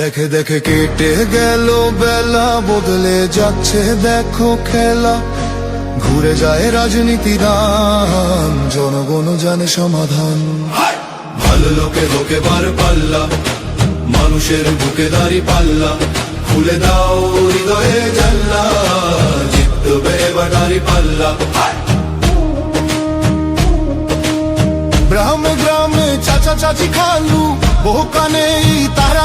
দেখে দেখে কেটে গেল বেলা বদলে যাচ্ছে দেখো খেলা। ঘুরে যায় রাজনীতি রাম জনগণ জানে সমাধান। ভালো লোকে লোকে বার পাল্লা মানুষের বুকে দাঁড়ি পাল্লা। খুলে দাও হৃদয়ে জাল্লা জিতবে এবার দাঁড়ি পাল্লা। গ্রামে গ্রামে চাচা চাচি খালু বহু কানেই তারা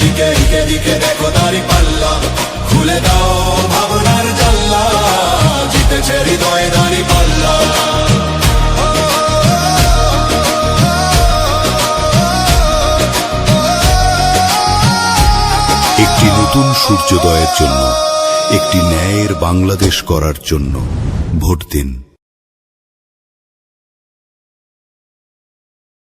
দিকে দিকে দিকে দিকে দেখো দাড়ি পাল্লা। খুলে দাও ভাবনার জাল্লা জিতেছে হৃদয়ে দাড়ি পাল্লা। একটি নতুন সূর্যোদয়ের জন্য, একটি ন্যায়ের বাংলাদেশ করার জন্য ভোট দিন।